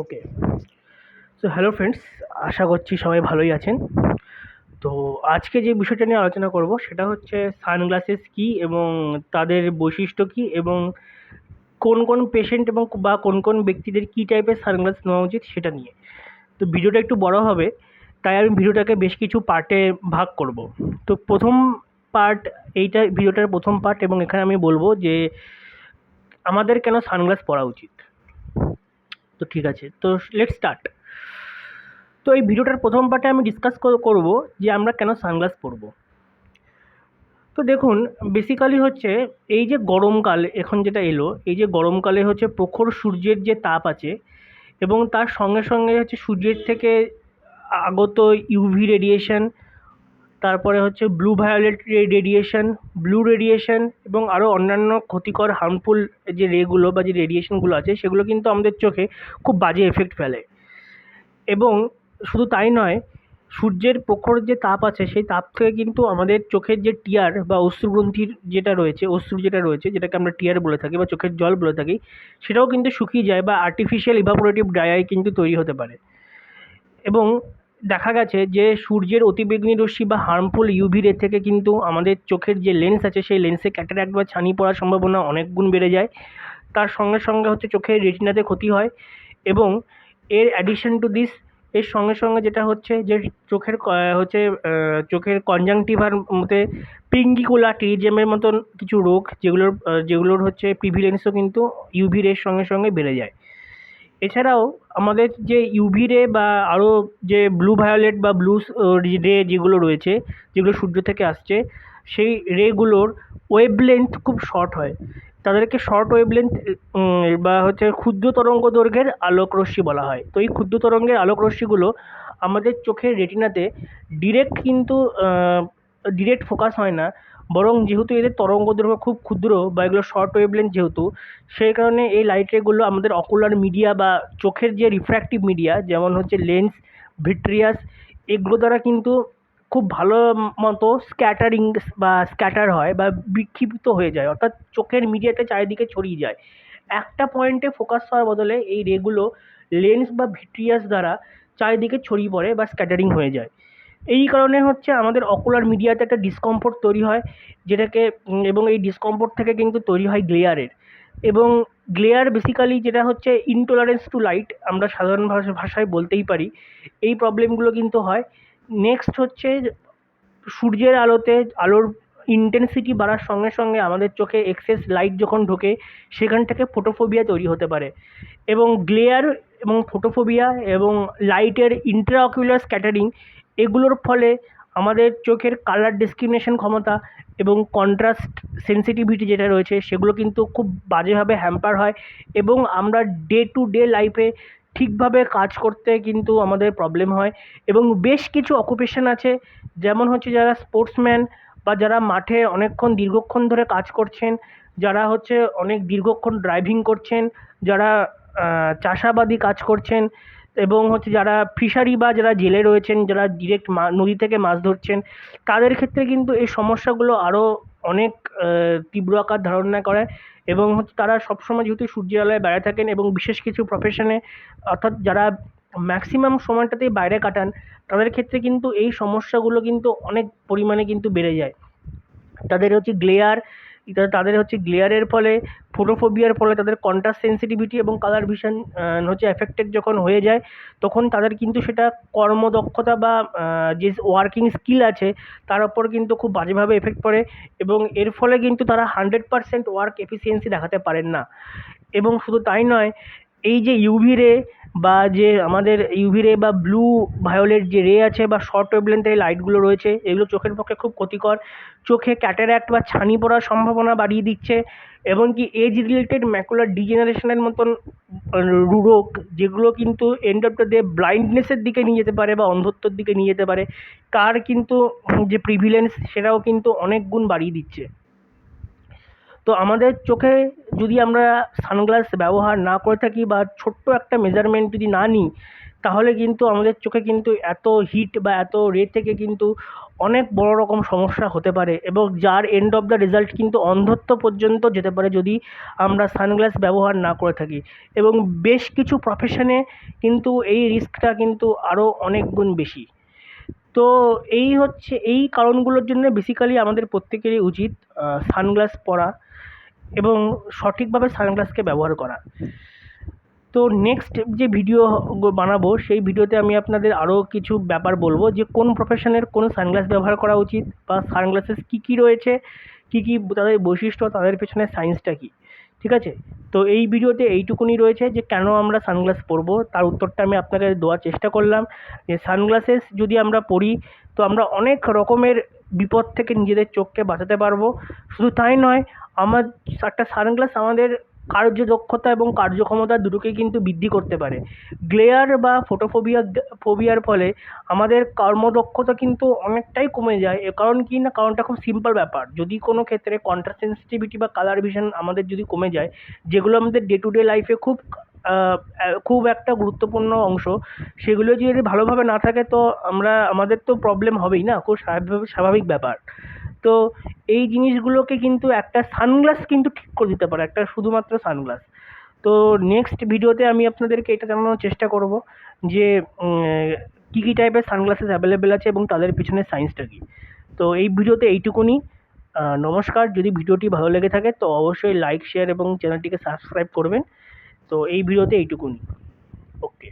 ওকে so hello friends আশা করছি সবাই ভালোই আছেন। তো আজকে যে বিষয়টা নিয়ে আলোচনা করব, সেটা হচ্ছে সানগ্লাসেস কী এবং তাদের বৈশিষ্ট্য কী এবং কোন কোন পেশেন্ট এবং বা কোন কোন ব্যক্তিদের কী টাইপের সানগ্লাস নেওয়া উচিত সেটা নিয়ে। তো ভিডিওটা একটু বড় হবে, তাই আমি ভিডিওটাকে বেশ কিছু পার্টে ভাগ করব। তো প্রথম পার্ট এইটা ভিডিওটার প্রথম পার্ট এবং এখানে আমি বলব যে আমাদের কেন সানগ্লাস পরা উচিত। তো ঠিক আছে। তো লেট স্টার্ট তো এই ভিডিওটার প্রথম পার্টে আমি ডিসকাস করব যে আমরা কেন সানগ্লাস পরবো। তো দেখুন বেসিক্যালি হচ্ছে এই যে গরমকাল এখন যেটা এলো, এই যে গরমকালে হচ্ছে প্রখর সূর্যের যে তাপ আছে এবং তার সঙ্গে সঙ্গে হচ্ছে সূর্যের থেকে আগত ইউভি রেডিয়েশন তারপরে হচ্ছে blue violet radiation blue radiation এবং আরও অন্যান্য ক্ষতিকর হার্মফুল যে রেগুলো বা যে রেডিয়েশনগুলো আছে, সেগুলো কিন্তু আমাদের চোখে খুব বাজে এফেক্ট ফেলে। এবং শুধু তাই নয়, সূর্যের প্রখর যে তাপ আছে, সেই তাপ থেকে কিন্তু আমাদের চোখের যে টিয়ার বা অশ্রুগ্রন্থির যেটা রয়েছে, অশ্রু যেটা রয়েছে, যেটাকে আমরা টিয়ার বলে থাকি বা চোখের জল বলে থাকি, সেটাও কিন্তু শুকিয়ে যায় বা আর্টিফিশিয়াল ইভাপোরেটিভ ড্রাই কিন্তু তৈরি হতে পারে। এবং দেখা গেছে যে সূর্যের অতিবেগুনি রশ্মি বা হার্মফুল ইউভি রে থেকে কিন্তু আমাদের চোখের যে লেন্স আছে, সেই লেন্সে ক্যাটারাক্ট বা ছানি পড়ার সম্ভাবনা অনেক গুণ বেড়ে যায়। তার সঙ্গে সঙ্গে হচ্ছে চোখের রেটিনাতে ক্ষতি হয় এবং এর অ্যাডিশন টু দিস এর সঙ্গে সঙ্গে যেটা হচ্ছে যে চোখের হচ্ছে চোখের কনজাংটিভার মধ্যে পিঙ্গিকুলা টেরিজেমের মতন কিছু রোগ যেগুলোর যেগুলোর হচ্ছে প্রিভিলেন্সও কিন্তু ইউভি রের সঙ্গে সঙ্গে বেড়ে যায়। এছাড়াও আমাদের যে ইউভি রে বা আরও যে ব্লু ভায়োলেট বা ব্লু রে যেগুলো রয়েছে, যেগুলো সূর্য থেকে আসছে, সেই রেগুলোর ওয়েভলেন্থ খুব শর্ট হয়। তাদেরকে শর্ট ওয়েভলেন্থ বা হচ্ছে ক্ষুদ্র তরঙ্গ দৈর্ঘ্যের আলোক রশ্মি বলা হয়। তো এই ক্ষুদ্র তরঙ্গের আলোক রশ্মিগুলো আমাদের চোখের রেটিনাতে ডিরেক্ট কিন্তু ডিরেক্ট ফোকাস হয় না। বরং যেহেতু এদের তরঙ্গ দৈর্ঘ্য খুব ক্ষুদ্র বা এগুলো শর্ট ওয়েভলেন্থ যেহেতু, সেই কারণে এই লাইট রেগুলো আমাদের অকুলার মিডিয়া বা চোখের যে রিফ্র্যাক্টিভ মিডিয়া যেমন হচ্ছে লেন্স ভিট্রিয়াস এগুলো দ্বারা কিন্তু খুব ভালো মতো স্ক্যাটারিং বা স্ক্যাটার হয় বা বিক্ষিপ্ত হয়ে যায়। অর্থাৎ চোখের মিডিয়াতে চারিদিকে ছড়িয়ে যায়। একটা পয়েন্টে ফোকাস হওয়ার বদলে এই রেগুলো লেন্স বা ভিট্রিয়াস দ্বারা চারিদিকে ছড়িয়ে পড়ে বা স্ক্যাটারিং হয়ে যায়। এই কারণে হচ্ছে আমাদের অকুলার মিডিয়াতে একটা ডিসকমফোর্ট তৈরি হয়, যেটাকে এবং এই ডিসকমফোর্ট থেকে কিন্তু তৈরি হয় গ্লেয়ারের এবং গ্লেয়ার বেসিক্যালি যেটা হচ্ছে ইনটলারেন্স টু লাইট আমরা সাধারণ ভাষায় বলতেই পারি। এই প্রবলেমগুলো কিন্তু হয়। নেক্সট হচ্ছে সূর্যের আলোতে আলোর ইন্টেন্সিটি বাড়ার সঙ্গে সঙ্গে আমাদের চোখে এক্সেস লাইট যখন ঢোকে, সেখান থেকে ফোটোফোবিয়া তৈরি হতে পারে। এবং গ্লেয়ার এবং ফোটোফোবিয়া এবং লাইটের ইন্ট্রাঅকুলার স্ক্যাটারিং এগুলোর ফলে আমাদের চোখের কালার ডিসক্রিমিনেশন ক্ষমতা এবং কন্ট্রাস্ট সেন্সিটিভিটি যেটা রয়েছে, সেগুলো কিন্তু খুব বাজেভাবে হ্যাম্পার হয় এবং আমরা ডে টু ডে লাইফে ঠিকভাবে কাজ করতে কিন্তু আমাদের প্রবলেম হয় এবং বেশ কিছু অকুপেশান আছে। যেমন হচ্ছে যারা স্পোর্টসম্যান বা যারা মাঠে অনেকক্ষণ, দীর্ঘক্ষণ ধরে কাজ করছেন, যারা হচ্ছে অনেক দীর্ঘক্ষণ ড্রাইভিং করছেন, যারা চাষাবাদি কাজ করছেন এবং হচ্ছে যারা ফিশারি বা যারা জেলে রয়েছেন, যারা ডিরেক্ট নদী থেকে মাছ ধরছেন, তাদের ক্ষেত্রে কিন্তু এই সমস্যাগুলো আরও অনেক তীব্র আকার ধারণ করে এবং হচ্ছে তারা সবসময় যেহেতু সূর্যের আলোয় বাইরে থাকেন এবং বিশেষ কিছু প্রফেশনে অর্থাৎ যারা ম্যাক্সিমাম সময়টাতেই বাইরে কাটান, তাদের ক্ষেত্রে কিন্তু এই সমস্যাগুলো কিন্তু অনেক পরিমাণে কিন্তু বেড়ে যায়। তাদের হচ্ছে গ্লেয়ার তাদের হচ্ছে গ্লেয়ারের ফলে ফোটোফোবিয়ার ফলে তাদের কন্ট্রাস্ট সেন্সিটিভিটি এবং কালার ভিশন হচ্ছে এফেক্টেড যখন হয়ে যায়, তখন তাদের কিন্তু সেটা কর্মদক্ষতা বা যে ওয়ার্কিং স্কিল আছে, তার ওপর কিন্তু খুব বাজেভাবে এফেক্ট পড়ে এবং এর ফলে কিন্তু তারা হান্ড্রেড পারসেন্ট ওয়ার্ক এফিসিয়েন্সি দেখাতে পারেন না। এবং শুধু তাই নয়, এই যে ইউভি রে বা যে আমাদের ইউভি রে বা ব্লু ভায়োলেট যে রে আছে বা শর্ট ওয়েভলেন্থের লাইটগুলো রয়েছে, এগুলো চোখের পক্ষে খুব ক্ষতিকর। চোখে ক্যাটারাক্ট বা ছানি পড়ার সম্ভাবনা বাড়িয়ে দিচ্ছে এমনকি এজ রিলেটেড ম্যাকুলার ডিজেনারেশনের মতন রোগ যেগুলো কিন্তু এন্ড অফ ব্লাইন্ডনেসের দিকে নিয়ে যেতে পারে বা অন্ধত্বর দিকে নিয়ে যেতে পারে, তার কিন্তু যে প্রিভিলেন্স সেটাও কিন্তু অনেক গুণ বাড়িয়ে দিচ্ছে। তো আমাদের চোখে যদি আমরা সানগ্লাস ব্যবহার না করে থাকি বা ছোট্ট একটা মেজারমেন্ট যদি না নিই, তাহলে কিন্তু আমাদের চোখে কিন্তু এত হিট বা এত রে থেকে কিন্তু অনেক বড় রকম সমস্যা হতে পারে এবং যার এন্ড অফ দ্য রেজাল্ট কিন্তু অন্ধত্ব পর্যন্ত যেতে পারে যদি আমরা সানগ্লাস ব্যবহার না করে থাকি। এবং বেশ কিছু প্রফেশনে কিন্তু এই রিস্কটা কিন্তু আরও অনেক গুণ বেশি। তো এই হচ্ছে, এই কারণগুলোর জন্য বেসিক্যালি আমাদের প্রত্যেকেরই উচিত সানগ্লাস পরা। এবং সঠিকভাবে সানগ্লাসকে ব্যবহার করা। তো নেক্সট যে ভিডিও বানাবো, সেই ভিডিওতে আমি আপনাদের আরও কিছু ব্যাপার বলব যে কোন প্রফেশনের কোন সানগ্লাস ব্যবহার করা উচিত বা সানগ্লাসেস কী কী রয়েছে, কী কী তাদের বৈশিষ্ট্য, তাদের পেছনে সায়েন্সটা কী। ঠিক আছে? তো এই ভিডিওতে এইটুকুনি রয়েছে যে কেন আমরা সানগ্লাস পরবো, তার উত্তরটা আমি আপনাকে দেওয়ার চেষ্টা করলাম। যে সানগ্লাসেস যদি আমরা পরি, তো আমরা অনেক রকমের বিপদ থেকে নিজেদের চোখকে বাঁচাতে পারব। শুধু তাই নয় আমার একটা সানগ্লাস আমাদের কার্যদক্ষতা এবং কার্যক্ষমতা দুটোকেই কিন্তু বৃদ্ধি করতে পারে। গ্লেয়ার বা ফোটোফোবিয়া ফোবিয়ার ফলে আমাদের কর্মদক্ষতা কিন্তু অনেকটাই কমে যায়। কারণ কি না? কারণটা খুব সিম্পল ব্যাপার। যদি কোনো ক্ষেত্রে কন্ট্রাস্ট সেন্সিটিভিটি বা কালার ভিশন আমাদের যদি কমে যায়, যেগুলো আমাদের ডে টু ডে লাইফে খুব খুব একটা গুরুত্বপূর্ণ অংশ, সেগুলো যদি ভালোভাবে না থাকে তো আমরা, আমাদের তো প্রবলেম হবেই না। খুব স্বাভাবিক ব্যাপার। তো এই জিনিসগুলোকে কিন্তু একটা সানগ্লাস কিন্তু ঠিক করে দিতে পারে, একটা শুধুমাত্র সানগ্লাস। তো নেক্সট ভিডিওতে আমি আপনাদেরকে এটা জানানোর চেষ্টা করব যে কী কী টাইপের সানগ্লাসেস অ্যাভেলেবেল আছে এবং তাদের পিছনে সায়েন্সটা কী। তো এই ভিডিওতে এইটুকুনি। নমস্কার। যদি ভিডিওটি ভালো লেগে থাকে, তো অবশ্যই লাইক শেয়ার এবং চ্যানেলটিকে সাবস্ক্রাইব করবেন। তো এই ভিডিওতে এইটুকুনি। ওকে